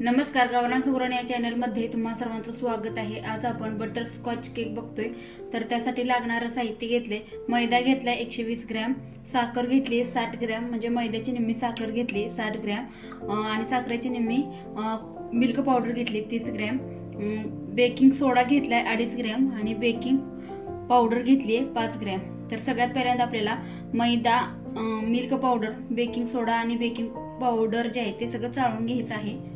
नमस्कार गावरान सुगरण या चॅनलमध्ये तुम्हा सर्वांचं स्वागत आहे. आज आपण बटर स्कॉच केक बघतोय. तर त्यासाठी लागणारं साहित्य घेतले मैदा घेतला एकशे वीस ग्रॅम. साखर घेतली साठ ग्रॅम. म्हणजे मैद्याची निम्मी साखर घेतली साठ ग्रॅम. आणि साखरेची निम्मी मिल्क पावडर घेतली तीस ग्रॅम. बेकिंग सोडा घेतलाय अडीच ग्रॅम. आणि बेकिंग पावडर घेतली आहे पाच ग्रॅम. तर सगळ्यात पहिल्यांदा आपल्याला मैदा मिल्क पावडर बेकिंग सोडा आणि बेकिंग पावडर जे आहे ते सगळं चाळून घ्यायचं आहे.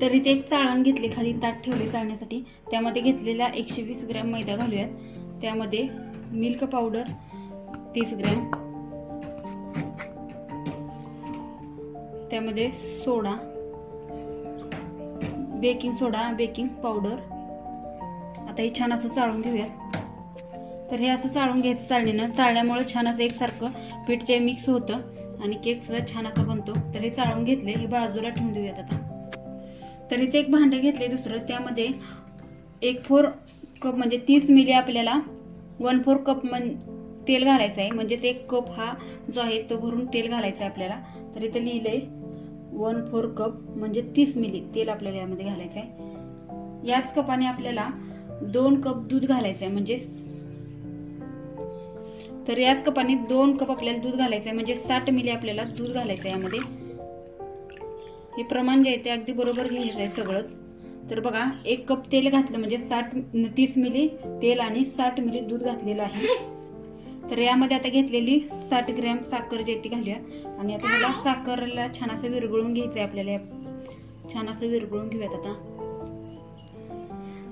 तर इथे एक चाळण घेतली खाली ताट ठेवले चाळण्यासाठी. त्यामध्ये घेतलेला एकशे वीस ग्रॅम मैदा घालूयात. त्यामध्ये मिल्क पावडर तीस ग्रॅम. त्यामध्ये soda baking soda baking powder. आता हे छान असं चाळून घेऊयात. तर हे असं चाळून घ्यायचं चाळणीनं. चाळण्यामुळे छान असं एकसारखं पीठ जे मिक्स होतं आणि केक सुद्धा छान असा बनतो. तर हे चाळून घेतले हे बाजूला ठेवून देऊयात आता. तर इथे एक भांडं घेतले दुसरं. त्यामध्ये एक फोर कप म्हणजे तीस मिली आपल्याला वन फोर कप मन तेल घालायचं आहे म्हणजेच एक कप हा जो आहे तो भरून तेल घालायचं आहे आपल्याला. तर इथे आहे वन फोर कप म्हणजे तीस मिली तेल आपल्याला यामध्ये घालायचं आहे याच कपाने आपल्याला दोन कप दूध घालायचं आहे म्हणजे तर याच कपाने दोन कप आपल्याला दूध घालायचं आहे म्हणजे साठ मिली आपल्याला दूध घालायचं आहे यामध्ये. हे प्रमाण जे आहे ते अगदी बरोबर घ्यायचं आहे सगळंच. तर बघा एक कप तेल घातलं म्हणजे साठ तीस मिली तेल आणि साठ मिली दूध घातलेलं आहे. तर यामध्ये आता घेतलेली साठ ग्रॅम साखर जे आहे ती घालूया. आणि आता ह्याला साखरला छान असं विरघळून घ्यायचं आहे आपल्याला. छान असं विरघळून घेऊयात आता.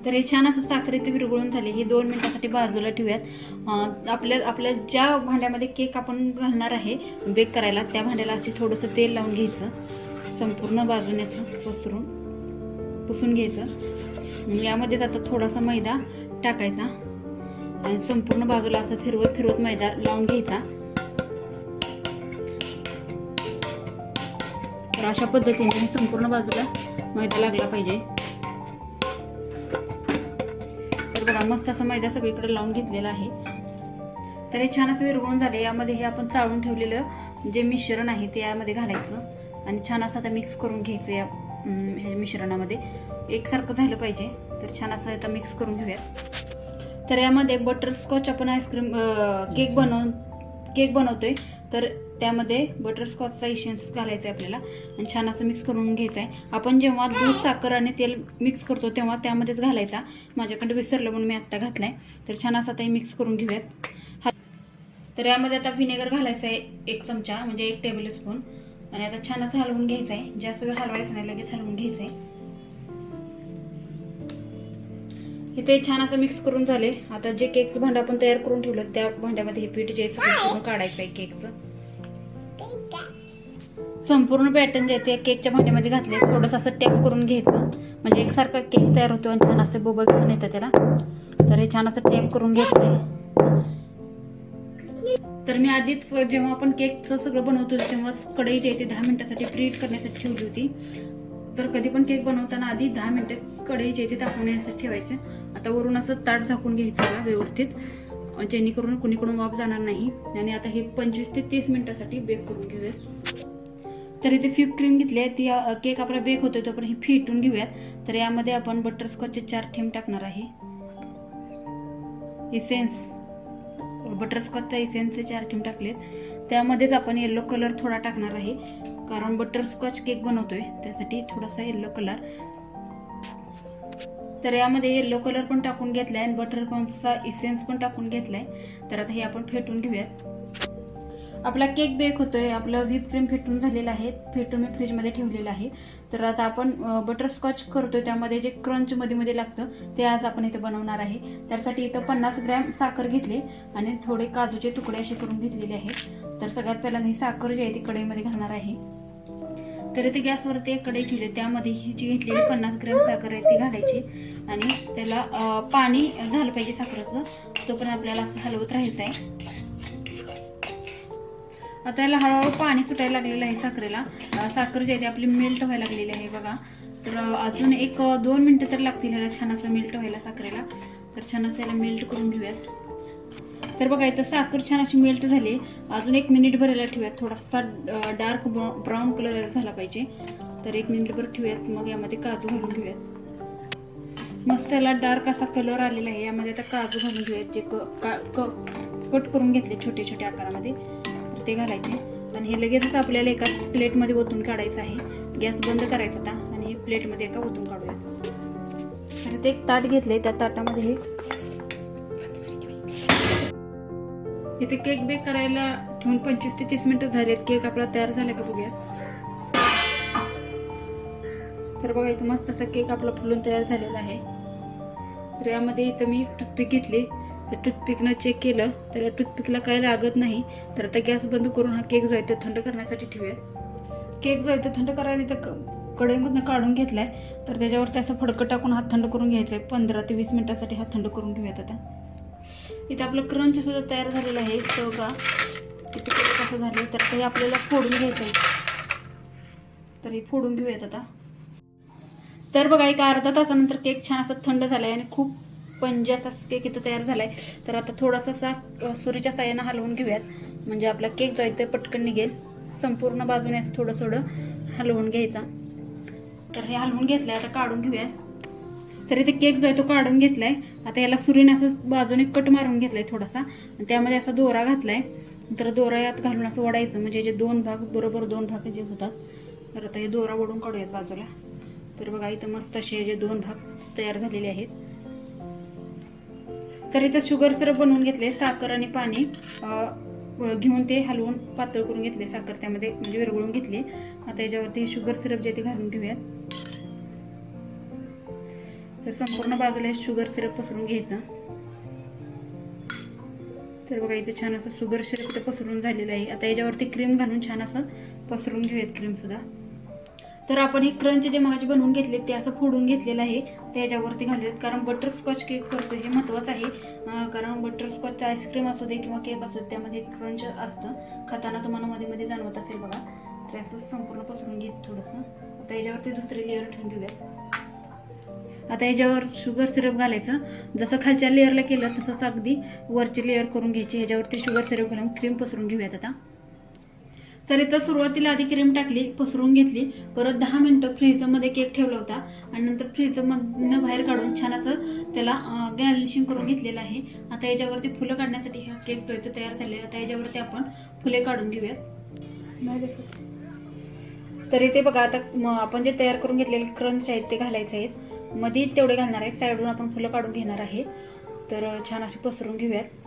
तर हे छान असं साखर इथे विरघळून झाले. हे दोन मिनिटासाठी बाजूला ठेवूयात. आपल्या आपल्या ज्या भांड्यामध्ये केक आपण घालणार आहे बेक करायला त्या भांड्याला असे थोडंसं तेल लावून घ्यायचं. संपूर्ण बाजूने पसरून पुसून घ्यायचं. मग यामध्येच आता थोडासा मैदा टाकायचा आणि संपूर्ण बाजूला असं फिरवत फिरवत मैदा लावून घ्यायचा. तर अशा पद्धतीने संपूर्ण बाजूला मैदा लागला पाहिजे. तर बघा मस्त असा मैदा सगळीकडे लावून घेतलेला आहे. तर हे छान असं विरघळून झाले यामध्ये हे आपण चाळून ठेवलेलं जे मिश्रण आहे ते यामध्ये घालायचं. आणि छान असं आता मिक्स करून घ्यायचं या अं, हे मिश्रणामध्ये. एकसारखं झालं पाहिजे तर छान असं आता मिक्स करून घेऊयात. तर यामध्ये बटरस्कॉच आपण आईस्क्रीम केक बनवून केक बनवतोय. तर त्यामध्ये बटरस्कॉचचा इशन्स घालायचा आहे आपल्याला. आणि छान असं मिक्स करून घ्यायचं आहे. आपण जेव्हा दूध साखर आणि तेल मिक्स करतो तेव्हा त्यामध्येच घालायचा. माझ्याकडे विसरलं म्हणून मी आत्ता घातलाय. तर छान असं आता मिक्स करून घेऊयात. हा- तर यामध्ये आता विनेगर घालायचं आहे एक चमचा म्हणजे एक टेबल स्पून आणि आता छान असं हलवून घ्यायचं आहे जास्त वेळ हलवायचं नाही लगेच हलवून घ्यायचं आहे इथे छान असं मिक्स करून झाले आता जे केकचं भांड आपण तयार करून ठेवलं त्या भांड्यामध्ये हे पीठ जे करून काढायचं आहे केकचं संपूर्ण पॅटर्न जे आहे ते केकच्या भांड्यामध्ये घातले थोडंसं असं टॅप करून घ्यायचं. म्हणजे एकसारखा केक तयार होतो आणि छान असे बोबल्स पण येतात त्याला. तर हे छान असं टॅप करून घेतलंय. तर मी आधीच जेव्हा आपण केकचं सगळं बनवतो तेव्हा कढई जी आहे ती दहा मिनिटासाठी प्रीट करण्यासाठी ठेवली होती. तर कधी पण केक बनवताना आधी दहा मिनटं कढई जे आहे ती तापवून येण्यासाठी ठेवायचं. आता वरून असं ताट झाकून घ्यायचं व्यवस्थित. जेणेकरून कुणीकडून वाफ जाणार नाही. आणि आता हे पंचवीस ते तीस मिनिटासाठी बेक करून घेऊयात. तर इथे फिप क्रीम घेतली आहे. ती केक आपला बेक होतोय तो आपण हे फिटून घेऊयात. तर यामध्ये आपण बटरस्कॉचचे चार थेंब टाकणार आहे. इसेन्स बटरस्कॉचचा इसेन्सचे चार थेंब टाकलेत. त्यामध्येच आपण येलो कलर थोडा टाकणार आहे. कारण बटरस्कॉच केक बनवतोय त्यासाठी थोडासा येलो कलर तर यामध्ये येलो कलर पण टाकून घेतलाय आणि बटरकॉनचा इसेन्स पण टाकून घेतलाय. तर आता हे आपण फेटून घेऊयात. आपला केक बेक होतोय आपलं व्हीप क्रीम फेटून झालेलं आहे फेटून मी फ्रीजमध्ये ठेवलेलं आहे. तर आता आपण बटरस्कॉच करतोय त्यामध्ये जे क्रंच मध्ये मध्ये लागतं ते आज आपण इथे बनवणार आहे. त्यासाठी इथं पन्नास ग्रॅम साखर घेतली आणि थोडे काजूचे तुकडे असे करून घेतलेले आहेत. तर सगळ्यात पहिल्यांदा ही साखर जी आहे ती कढईमध्ये घालणार आहे. तर इथे गॅसवरती एक कढई ठेवली त्यामध्ये ही जी घेतलेली पन्नास ग्रॅम साखर आहे ती घालायची. आणि त्याला पाणी झालं पाहिजे साखरेचं तो पण आपल्याला असं हलवत राहायचं आहे आता याला हळूहळू पाणी सुटायला लागलेलं आहे साखरेला. साखर जी आहे ती आपली मेल्ट व्हायला लागलेली आहे बघा. तर अजून एक दोन मिनटं तर लागतील ह्याला छान असं मेल्ट व्हायला साखरेला. तर छान असं याला मेल्ट करून घेऊयात. तर बघा इथं साखर छान अशी मेल्ट झाली. अजून एक मिनिट भरायला ठेवूयात. थोडासा डार्क ब्राऊन कलर झाला पाहिजे. तर एक मिनिटभर ठेवूयात. मग यामध्ये काजू घालून घेऊयात. मस्त त्याला डार्क असा कलर आलेला आहे. यामध्ये आता काजू घालून घेऊयात. जे क का- क- कट करून घेतले छोटे छोटे आकारामध्ये. ते घालायचे. आणि हे लगेचच आपल्याला एका प्लेटमध्ये ओतून काढायचं आहे. गॅस बंद करायचा आता आणि हे प्लेटमध्ये एका ओतून काढूया परत ते एक ताट घेतले त्या ताटामध्ये हे. इथे केक बेक करायला ठेवून पंचवीस ते तीस मिनिटं झालेत. केक आपला तयार झाला का बघूया तर बघा इथं मस्त असा केक आपला फुलून तयार झालेला आहे. तर यामध्ये इथं मी टुथपिक घेतली. तर टूथपिकनं चेक केलं तर या टूथपिकला काही लागत नाही तर आता गॅस बंद करून हा केक जो आहे तो थंड करण्यासाठी ठेवूयात. केक जो आहे तो थंड करायला तर क- कढईमधनं काढून घेतलाय तर त्याच्यावरती असं फडकं टाकून हात थंड करून घ्यायचा आहे पंधरा ते वीस मिनिटासाठी हात थंड करून घेऊयात आता. इथं आपलं क्रंच सुद्धा तयार झालेलं आहे. तो का? इथे केक कसं झालं तर ते आपल्याला फोडून घ्यायचं आहे तर हे फोडून घेऊयात आता. तर बघा एक अर्धा तासानंतर केक छान असा थंड झालाय आणि खूप पंजे केक इथं तयार झाला आहे तर आता थोडासा सा सुरीच्या साह्यानं हलवून घेऊयात. म्हणजे आपला केक जो आहे ते पटकन निघेल. संपूर्ण बाजूने असं थोडं थोडं हलवून घ्यायचा. तर हे हलवून घेतलंय आता काढून घेऊयात. तर इथे केक जो आहे तो काढून घेतलाय. आता याला सुरीने असं बाजूने कट मारून घेतलाय थोडासा. आणि त्यामध्ये असा दोरा घातलाय. तर दोरा यात घालून असं वडायचं. म्हणजे जे दोन भाग बरोबर दोन भाग जे होतात. तर आता हे दोरा ओढून काढूयात बाजूला. तर बघा इथं मस्त असे जे दोन भाग तयार झालेले आहेत. तर इथं शुगर सिरप बनवून घेतले साखर आणि पाणी. घेऊन ते हलवून पातळ करून घेतले साखर त्यामध्ये म्हणजे विरघळून घेतली. आता याच्यावरती शुगर सिरप जे ते घालून घेऊयात. तर संपूर्ण बाजूला शुगर सिरप पसरून घ्यायचं. तर बघा इथे छान असं शुगर सिरप पसरून झालेलं आहे. आता याच्यावरती क्रीम घालून छान असं पसरून घेऊयात क्रीम सुद्धा. तर आपण हे क्रंच जे मगाशी बनवून घेतले ते असं फोडून घेतलेलं आहे. ते याच्यावरती घालूयात. कारण बटरस्कॉच केक करतो हे महत्त्वाचं आहे. कारण बटरस्कॉच आईस्क्रीम असू दे किंवा केक असू दे त्यामध्ये क्रंच असतं. खाताना तुम्हाला मध्ये मध्ये जाणवत असेल बघा. तर असं संपूर्ण पसरून घ्यायचं थोडंसं. आता याच्यावरती दुसरी लेअर ठेवून घेऊयात आता याच्यावर शुगर सिरप घालायचं. जसं खालच्या लेअरला केलं तसंच अगदी वरची लेअर करून घ्यायची. ह्याच्यावरती शुगर सिरप घालून क्रीम पसरून घेऊयात आता. तर इथं सुरुवातीला आधी क्रीम टाकली पसरून घेतली. परत दहा मिनटं फ्रीजमध्ये केक ठेवला होता. आणि नंतर फ्रीजमधनं बाहेर काढून छान असं त्याला गॅलिशिंग करून घेतलेलं आहे. आता याच्यावरती फुलं काढण्यासाठी हा केक जो आहे तयार झालेला आता याच्यावरती आपण फुले काढून घेऊयात. नाही तर इथे बघा आता मग आपण जे तयार करून घेतलेले क्रंच आहेत ते घालायचे आहेत. मध्ये तेवढे घालणार आहे. साईडून आपण फुलं काढून घेणार आहे. तर छान असे पसरून घेऊयात.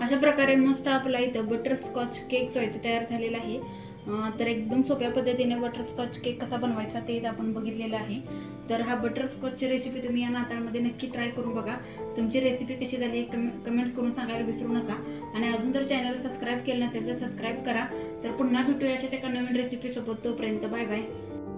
अशा प्रकारे मस्त आपला इथं बटरस्कॉच केक जो आहे तो तयार झालेला आहे. तर एकदम सोप्या पद्धतीने बटरस्कॉच केक कसा बनवायचा ते इथं आपण बघितलेलं आहे. तर हा बटरस्कॉचची रेसिपी तुम्ही या नाताळमध्ये नक्की ट्राय करून बघा. तुमची रेसिपी कशी झाली कमेंट्स करून सांगायला विसरू नका. आणि अजून जर चॅनल सबस्क्राईब केलं नसेल तर सबस्क्राईब करा. तर पुन्हा भेटूया अशाच एका नवीन रेसिपीसोबत तोपर्यंत बाय बाय